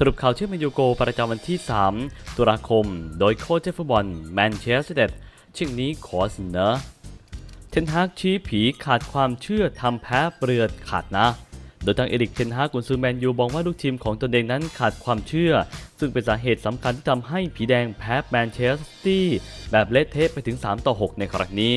สรุปข่าวเชื่อมแมนยูโกประจำวันที่ 3 ตุลาคม โดยโค้ชเจ้าฟุตบอลแมนเชสเตอร์เดชิงนี้ขอเสนอเทนฮากชี้ผีขาดความเชื่อทำแพ้เปลือดขาดนะ โดยทางเอริกเทนฮากกุนซือแมนยูบอกว่าลูกทีมของตนเองนั้นขาดความเชื่อ ซึ่งเป็นสาเหตุสำคัญที่ทำให้ผีแดงแพ้แมนเชสเตอร์ซิตี้แบบเละเทะไปถึง 3 ต่อ 6 ในครั้งนี้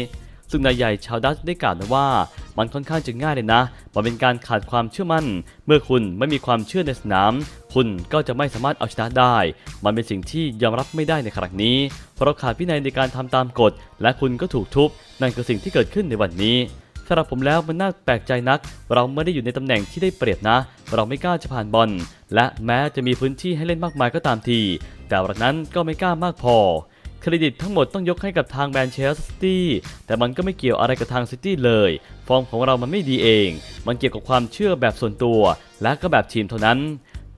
ซึ่งนายใหญ่ชาวดัตช์ได้กล่าวนะว่า มันค่อนข้างจะง่ายเลยนะ มันเป็นการขาดความเชื่อมั่น เมื่อคุณไม่มีความเชื่อในสนาม คุณก็จะไม่สามารถเอาชนะได้ มันเป็นสิ่งที่ยอมรับไม่ได้ในครั้งนี้ เพราะขาดวินัยในการทำตามกฎ และคุณก็ถูกทุบ นั่นคือสิ่งที่เกิดขึ้นในวันนี้สำหรับผมแล้วมันน่าแปลกใจนัก เราไม่ได้อยู่ในตำแหน่งที่ได้เปรียบนะ เราไม่กล้าจะผ่านบอล และแม้จะมีพื้นที่ให้เล่นมากมายก็ตามที แต่วันนั้นก็ไม่กล้ามากพอ เครดิตทั้งหมดต้องยกให้กับทางแมนเชสเตอร์ซิตี้แต่มันก็ไม่เกี่ยวอะไรกับทางซิตี้เลย ฟอร์มของเรามันไม่ดีเอง มันเกี่ยวกับความเชื่อแบบส่วนตัว และก็แบบทีมเท่านั้น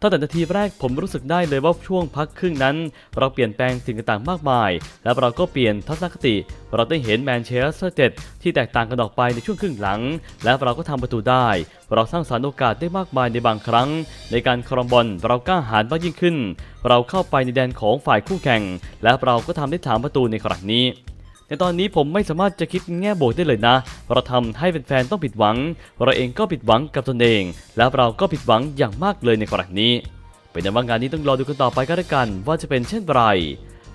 ตั้งแต่นาทีแรกผมรู้สึกได้เลยว่าช่วงพักครึ่งนั้น เราเปลี่ยนแปลงสิ่งต่างๆมากมาย และเราก็เปลี่ยนทัศนคติ เราได้เห็นแมนเชสเตอร์เจ็ดที่แตกต่างกันออกไปในช่วงครึ่งหลัง และเราก็ทำประตูได้ เราสร้างสรรค์โอกาสได้มากมายในบางครั้ง ในการครองบอลเรากล้าหาญมากยิ่งขึ้น เราเข้าไปในแดนของฝ่ายคู่แข่ง และเราก็ทำได้ถามประตูในครั้งนี้ ในตอนนี้ผมไม่สามารถจะคิดแง่บวกได้เลยนะเราทำให้แฟนๆต้องผิดหวัง เราเองก็ผิดหวังกับตนเอง และเราก็ผิดหวังอย่างมากเลยในครั้งนี้ เป็นอย่างานนี้ต้องรอดูกันต่อไปก็แล้วกันว่าจะเป็นเช่นไร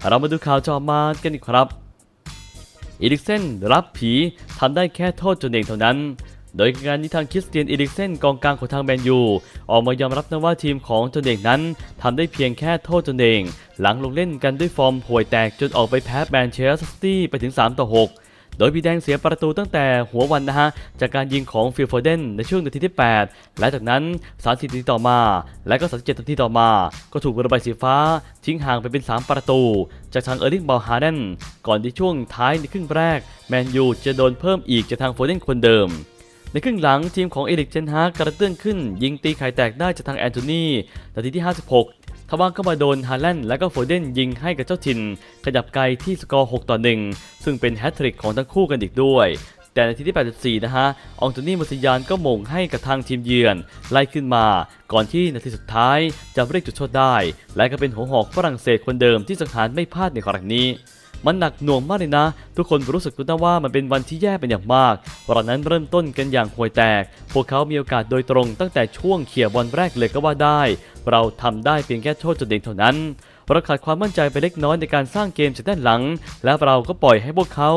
เรามาดูข่าวจอมากันอีกครับอีลิกเซนรับผีทำได้แค่โทษตนเองเท่านั้น โดยงานนี้ทางคริสเตียนอีริกเซนกองกลางของทางแมนยู ออกมายอมรับนะว่าทีมของตนเองนั้นทำได้เพียงแค่โทษตนเอง หลังลงเล่นกันด้วยฟอร์มห่วยแตกจนออกไปแพ้แมนเชสเตอร์ซิตี้ไปถึง 3 ต่อ 6โดยพีแดงเสียประตูตั้งแต่หัววันนะฮะ จากการยิงของฟิลโฟเดนในช่วงนาทีที่ 8 และจากนั้น 30 นาทีต่อมา และก็ 37 นาทีต่อมา ก็ถูกระบายสีฟ้า ทิ้งห่างไปเป็น 3 ประตู จากทางเออร์ลิงบอลฮาร์เดนก่อนที่ช่วงท้ายในครึ่งแรก แมนยูจะโดนเพิ่มอีกจากทางโฟเดนคนเดิม ในครึ่งหลังทีมของเอริกเจนฮากกระเตื้องขึ้น ยิงตีไข่แตกได้จากทางแอนโทนีนาทีที่ 56 ทว่าก็มาโดนฮาแลนด์และก็โฟเดนยิงให้กับเจ้าถิ่น ขยับไกลที่สกอร์ 6 ต่อ 1 ซึ่งเป็นแฮตทริกของทั้งคู่กันอีกด้วย แต่นาทีที่ 84 นะฮะอองโตนี่มุสยานก็มงให้กับทางทีมเยือน ไล่ขึ้นมา ก่อนที่นาทีสุดท้ายจะเรียกจุดโทษได้ และก็เป็นหัวหอกฝรั่งเศสคนเดิมที่สังหารไม่พลาดในครั้งนี้ มันหนักหน่วงมากเลยนะ ทุกคนรู้สึกกันะว่ามันเป็นวันที่แย่เป็นอย่างมากวันนั้นเริ่มต้นกันอย่างห่วยแตก พวกเขามีโอกาสโดยตรงตั้งแต่ช่วงเขี่ยบอลแรกเลยก็ว่าได้ เราทำได้เพียงแค่โทษจุดเด่นเท่านั้นเราขาดความมั่นใจไปเล็กน้อยในการสร้างเกมจากด้านหลัง และเราก็ปล่อยให้พวกเขา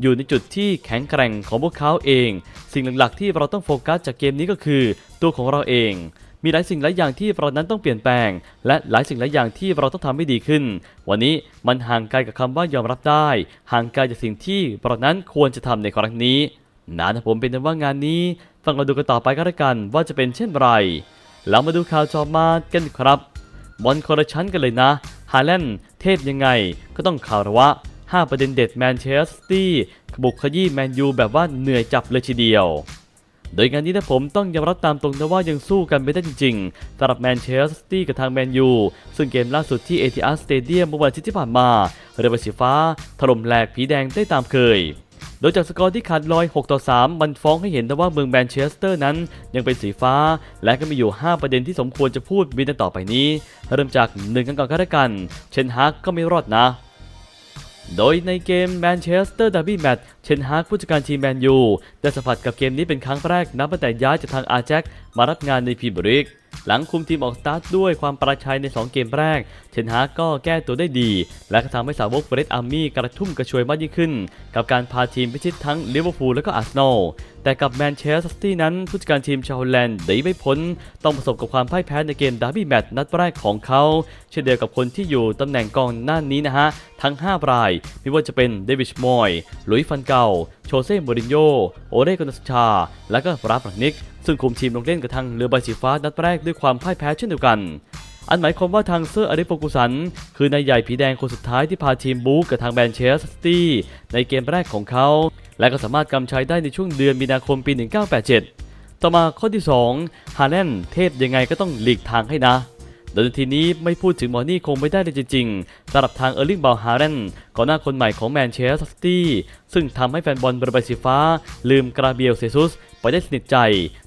อยู่ในจุดที่แข็งแกร่งของพวกเขาเอง สิ่งหลักๆที่เราต้องโฟกัสจากเกมนี้ก็คือ ตัวของเราเอง มีหลายสิ่งหลายอย่างที่เรานั้นต้องเปลี่ยนแปลง และหลายสิ่งหลายอย่างที่เราต้องทำให้ดีขึ้น วันนี้มันห่างไกลกับคำว่ายอมรับได้ ห่างไกลจากสิ่งที่เรานั้นควรจะทำในครั้งนี้นะนผมเป็นว่างานนี้ฟังเราดูกันต่อไปก็แล้วกันว่าจะเป็นเช่นไรเรามาดูข่าวจอมากันครับบอลคนละชั้นกันเลยนะฮาแลนด์เทพยังไงก็ต้องข่าวระวะ 5 ประเด็นเด็ดแมนเชสเตอร์บุกขยี้แมนยูแบบว่าเหนื่อยจับเลยทีเดียว โดยงานนี้นะผมต้องยอมรับตามตรงนะว่ายังสู้กันไม่ได้จริงๆสำหรับแมนเชสเตอร์กับทางแมนยูซึ่งเกมล่าสุดที่เอทีอาร์สเตเดียมเมื่อวันอาทิตย์ที่ผ่านมาเรือใบสีฟ้า ถล่มแหลกผีแดงได้ตามเคยโดยจากสกอร์ที่ขาดลอย 6 ต่อ 3 มันฟ้องให้เห็นนะว่าเมืองแมนเชสเตอร์นั้นยังเป็นสีฟ้า และก็มีอยู่ 5 ประเด็นที่สมควรจะพูดมีดังต่อไปนี้ เริ่มจากหนึ่งกันก่อนก็แล้วกัน เชนฮากก็ไม่รอดนะ โดยในเกมแมนเชสเตอร์ดาร์บี้แมตช์เชนฮากผู้จัดการทีมแมนยูได้สัมผัสกับเกมนี้เป็นครั้งแรกนับตั้งแต่ย้ายจากทางอาแจ็คมารับงานในพรีเมียร์ลีกหลังคุมทีมออกสตาร์ทด้วยความประชัยใน 2 เกมแรก เชนฮากก็แก้ตัวได้ดี และก็ทำให้สาวกเบรดอาร์มี่กระทุ่มกระชวยมากยิ่งขึ้น กับการพาทีมพิชิตทั้งลิเวอร์พูลและก็อาร์เซนอลแต่กับแมนเชสเตอร์ซิตี้นั้นผู้จัดการทีมชาวฮอลแลนด์หนีไม่พ้น ต้องประสบกับความพ่ายแพ้ในเกมดาร์บี้แมตช์นัดแรกของเขาเช่นเดียวกับคนที่อยู่ตำแหน่งกองหน้านี้นะฮะ ทั้ง 5 ราย ไม่ว่าจะเป็นเดวิดมอยลุยฟันเกาโชเซ่โมรินโญโอเรโกนสชา และก็ราฟรักนิก ซึ่งคุมทีมลงเล่นกับทางเรือใบสีฟ้านัดแรกด้วยความพ่ายแพ้เช่นเดียวกันอันหมายความว่าทางเซอร์อาริโฟกุสัน คือนายใหญ่ผีแดงคนสุดท้ายที่พาทีมบู๊กับทางแมนเชสเตอร์ซิตี้ในเกมแรกของเขา และก็สามารถกำชัยได้ในช่วงเดือนมีนาคมปี 1987 ต่อมาข้อที่ 2 ฮาแลนเทพยังไงก็ต้องหลีกทางให้นะ โดยทีนี้ไม่พูดถึงมอนี่คงไม่ได้เลยจริงๆสำหรับทางเออร์ลิงบอลฮาแลนก่อนหน้าคนใหม่ของแมนเชสเตอร์ซิตี้ซึ่งทำให้แฟนบอลบริบสีฟ้า ลืมกราเบียลเซซุสไปได้สนิทใจ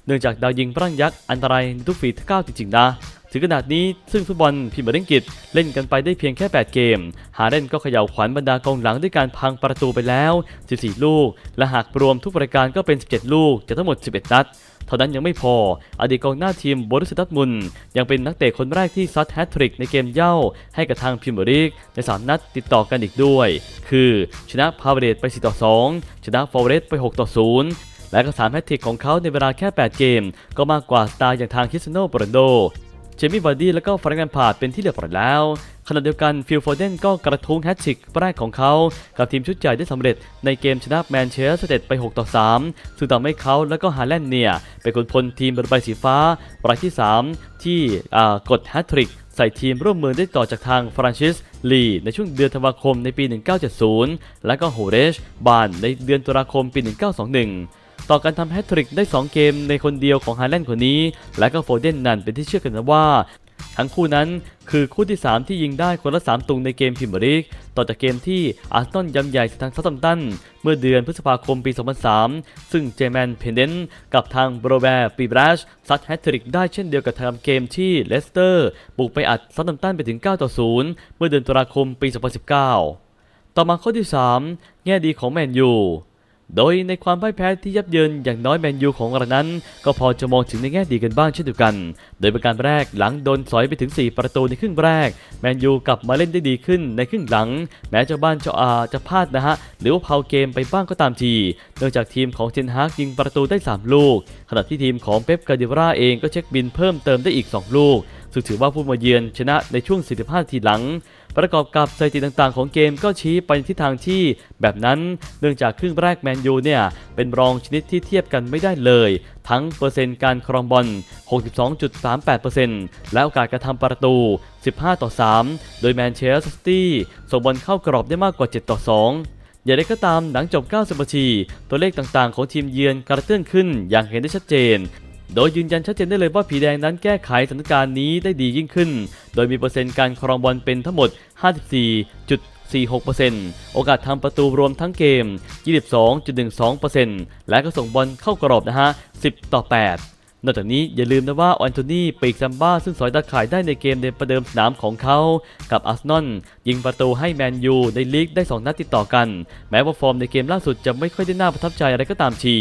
เนื่องจากดาวยิงปรังยักษ์อันตรายในทุกฝีก้าวจริงๆนะ ถึงขนาดนี้ซึ่งฟุตบอลพรีเมียร์ลีกอังกฤษเล่นกันไปได้เพียงแค่ 8 เกม ฮาเดนก็เขย่าขวัญบรรดากองหลังด้วยการพังประตูไปแล้ว 14 ลูก และหากรวมทุกรายการก็เป็น 17 ลูกจากทั้งหมด 11 นัดเท่านั้นยังไม่พอ อดีตกองหน้าทีมบรุสเซยดมุน ยังเป็นนักเตะคนแรกที่ซัดแฮตทริกในเกมเย้าให้กับทางพรีเมียร์ลีกใน 3 นัดติดต่อกันอีกด้วย คือชนะพาเวเรตไป 4 ต่อ 2 ชนะฟอร์เรสไป 6 ต่อ 0และก็สามแฮตทริกของเขาในเวลาแค่ 8 เกม ก็มากกว่าสตาร์อย่างทางคิสโนโรนัลโด จมี่วาร์ดี้และก็ฟรังก์แลมพาร์ดเป็นที่เรียบร้อยแล้ว ขณะเดียวกันฟิลโฟเดนก็กระทุ้งแฮตทริกแรกของเขา กับทีมชุดใหญ่ได้สำเร็จในเกมชนะแมนเชสเตอร์ไป 6 ต่อ 3 ซึ่งทำให้เขาและก็ฮาแลนด์เนี่ยเป็นคนพลทีมบนใบสีฟ้ารายที่ 3 ที่กดแฮตทริกใส่ทีมร่วมมือได้ต่อจากทางฟรานซิสลีในช่วงเดือนธันวาคมในปี 1970 และก็โฮเรชบานในเดือนตุลาคมปี 1921 ต่อการทำแฮตทริกได้ 2 เกมในคนเดียวของฮาแลนด์คนนี้ และก็โฟเดนนั่นเป็นที่เชื่อกันนะว่า ทั้งคู่นั้นคือคู่ที่ 3 ที่ยิงได้คนละ 3 ตุงในเกมพรีเมียร์ลีกต่อจากเกมที่อาร์เซนอลยำใหญ่ทางซัตตัมตัน เมื่อเดือนพฤษภาคมปี 2003 ซึ่งเจแมนเพนเดนกับทางโบรแบร์ปีบรัชซัดแฮตทริกได้เช่นเดียวกับทางเกมที่เลสเตอร์บุกไปอัดซัตตัมตันไปถึง 9 ต่อ 0 เมื่อเดือนตุลาคมปี 2019 ต่อมาข้อที่ 3 แง่ดีของแมนยู โดยในความพ่ายแพ้ที่ยับเยินอย่างน้อยแมนยูของเรานั้น ก็พอจะมองถึงในแง่ดีกันบ้างเช่นเดียวกัน โดยประการแรกหลังโดนสอยไปถึง 4 ประตูในครึ่งแรก แมนยูกลับมาเล่นได้ดีขึ้นในครึ่งหลัง แม้เจ้าบ้านจะอาจะพลาดนะฮะ หรือว่าเผาเกมไปบ้างก็ตามที เนื่องจากทีมของเทนฮากยิงประตูได้ 3 ลูก ขณะที่ทีมของเป๊ปกาดิวราเองก็เช็คบินเพิ่มเติมได้อีก 2 ลูก ซึ่งถือว่าผู้มาเยือนชนะในช่วง 45 ทีหลัง ประกอบกับสถิติต่างๆ ของเกมก็ชี้ไปทิศทางที่แบบนั้น เนื่องจากครึ่งแรกแมนยูเนี่ย เป็นรองชนิดที่เทียบกันไม่ได้เลย ทั้งเปอร์เซ็นต์การครองบอล 62.38%และโอกาสการทำประตู 15 ต่อ 3 โดยแมนเชสเตอร์ซิตี้ส่งบอลเข้ากรอบได้มากกว่า 7 ต่อ 2อย่างไรก็ตามหลังจบ 90 นาที ตัวเลขต่างๆ ของทีมเยือนกระเตื้องขึ้นอย่างเห็นได้ชัดเจน โดยยืนยันชัดเจนได้เลยว่าผีแดงนั้นแก้ไขสถานการณ์นี้ได้ดียิ่งขึ้น โดยมีเปอร์เซ็นต์การครองบอลเป็นทั้งหมด 54.46%โอกาสทำประตูรวมทั้งเกม 22.12%และก็ส่งบอลเข้ากรอบนะฮะ 10 ต่อ 8นอกจากนี้อย่าลืมนะว่าแอนโทนีปีกซัมบ้าซึ่งสอยตาข่ายได้ในเกมในประเดิมสนามของเขา กับอาร์เซนอลยิงประตูให้แมนยูในลีกได้ 2 นัดติดต่อกัน แม้ว่าฟอร์มในเกมล่าสุดจะไม่ค่อยได้น่าประทับใจอะไรก็ตามที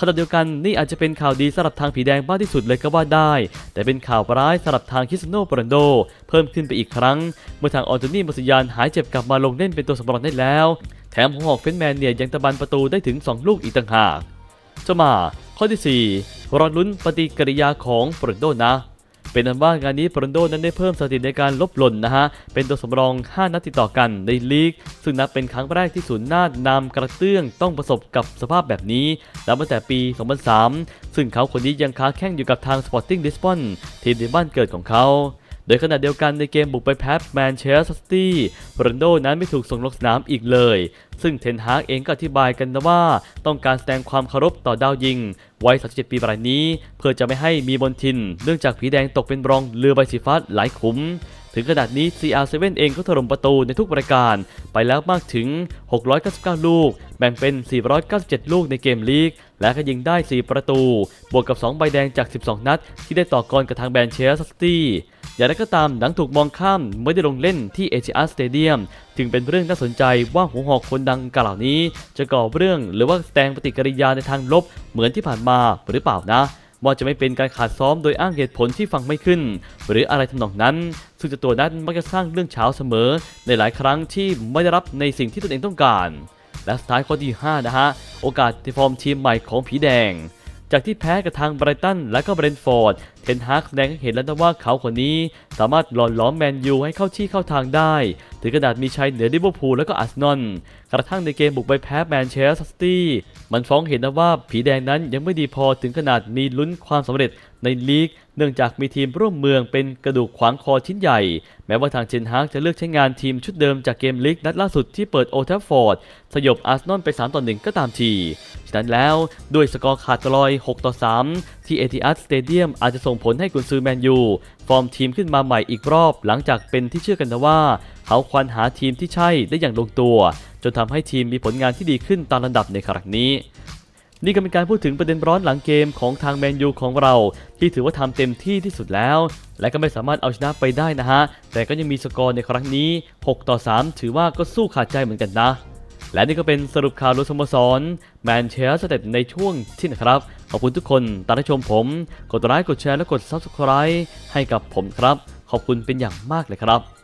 ขณะเดียวกันนี่อาจจะเป็นข่าวดีสำหรับทางผีแดงมากที่สุดเลยก็ว่าได้ แต่เป็นข่าวร้ายสำหรับทางคิสโนโรนัลโด เพิ่มขึ้นไปอีกครั้ง เมื่อทางออนโทนีมัสยานหายเจ็บกลับมาลงเล่นเป็นตัวสำรองได้แล้ว แถมหัวหอกเฟนแมนเนี่ยยังตะบันประตูได้ถึง 2 ลูกอีกต่างหากจะมาข้อที่ 4 รอลุ้นปฏิกิริยาของโรนัลโดนะ เป็นอันว่างานนี้โรนโดนั้นได้เพิ่มสถิติในการลบหล่นนะฮะ เป็นตัวสำรอง 5 นัดติดต่อกันในลีก ซึ่งนับเป็นครั้งแรกที่ศูนย์หน้านำกระเตื้องต้องประสบกับสภาพแบบนี้นับตั้งแต่ปี 2003 ซึ่งเขาคนนี้ยังค้าแข่งอยู่กับทางสปอร์ติ้งดิสปอนทีมในบ้านเกิดของเขา โดยขณะเดียวกันในเกมบุกไปแพ้แมนเชสเตอร์ซิตี้โรนัลโดนั้นไม่ถูกส่งลงสนามอีกเลย ซึ่งเทนฮากเองก็อธิบายกันนะว่า ต้องการแสดงความเคารพต่อดาวยิงวัย 37 ปีรายนี้ เพื่อจะไม่ให้มีบนทิน เนื่องจากผีแดงตกเป็นรองเรือใบสีฟ้าหลายขุมถึงขนาดนี้ CR7 เองก็ถล่มประตูในทุกรายการ ไปแล้วมากถึง 699 ลูก แบ่งเป็น 497 ลูกในเกมลีก และก็ยิงได้ 4 ประตู บวกกับ 2 ใบแดงจาก 12 นัด ที่ได้ต่อกรกับทางแบนเชสซิตี้ อย่างไรก็ตามหลังถูกมองข้ามไม่ได้ลงเล่นที่เอ i อาร์สเตเดียมจึงเป็นเรื่องน่าสนใจว่าหัวหอกคนดังกล่าวนี้ จะก่อเรื่องหรือว่าแสดงปฏิกิริยาในทางลบเหมือนที่ผ่านมาหรือเปล่านะว่าจะไม่เป็นการขาดซ้อมโดยอ้างเหตุผลที่ฟังไม่ขึ้น หรืออะไรทำนองนั้น ซึ่งจ้าตัวนั้นมักจะสร้างเรื่องเช้าเสมอ ในหลายครั้งที่ไม่ได้รับในสิ่งที่ตนเองต้องการ และสุดท้ายข้อที่ 5 นะฮะ โอกาสที่ฟอร์มทีมใหม่ของผีแดง จากที่แพ้กับทางไบรตันและก็เบรนฟอร์ด เทนฮากแสดงให้เห็นแล้วนะว่าเขาคนนี้สามารถหล่อหลอมแมนยูให้เข้าที่เข้าทางได้ ถึงขนาดมีชัยเหนือลิเวอร์พูลและก็อาร์เซนอลกระทั่งในเกมบุกไปแพ้แมนเชสเตอร์ซิตี้มันฟ้องเห็นนะว่าผีแดงนั้นยังไม่ดีพอถึงขนาดมีลุ้นความสำเร็จในลีก เนื่องจากมีทีมร่วมเมืองเป็นกระดูกขวางคอชิ้นใหญ่ แม้ว่าทางเชนฮากจะเลือกใช้งานทีมชุดเดิมจากเกมลีกนัดล่าสุดที่เปิดโอทัฟฟอร์ดสยบอาร์เซนอลไป 3 ต่อ 1 ก็ตามที ฉะนั้นแล้วด้วยสกอร์ขาดลอย 6 ต่อ 3 ที่เอทิอัสสเตเดียมอาจจะส่งผลให้กุนซือแมนยู ฟอร์มทีมขึ้นมาใหม่อีกรอบ หลังจากเป็นที่เชื่อกันนะว่า เขาควรหาทีมที่ใช่ได้อย่างลงตัว จนทำให้ทีมมีผลงานที่ดีขึ้นตามลำดับในครั้งนี้ นี่ก็เป็นการพูดถึงประเด็นร้อนหลังเกมของทางแมนยูของเรา ที่ถือว่าทำเต็มที่ที่สุดแล้ว และก็ไม่สามารถเอาชนะไปได้นะฮะแต่ก็ยังมีสกอร์ในครั้งนี้ 6 ต่อ 3 ถือว่าก็สู้ขาดใจเหมือนกันนะ และนี่ก็เป็นสรุปข่าวรถสโมสรแมนเชสเตอร์ในช่วงที่นะครับ ขอบคุณทุกคนตามที่ชมผม กดไลค์กดแชร์และกด Subscribe ให้กับผมครับ ขอบคุณเป็นอย่างมากเลยครับ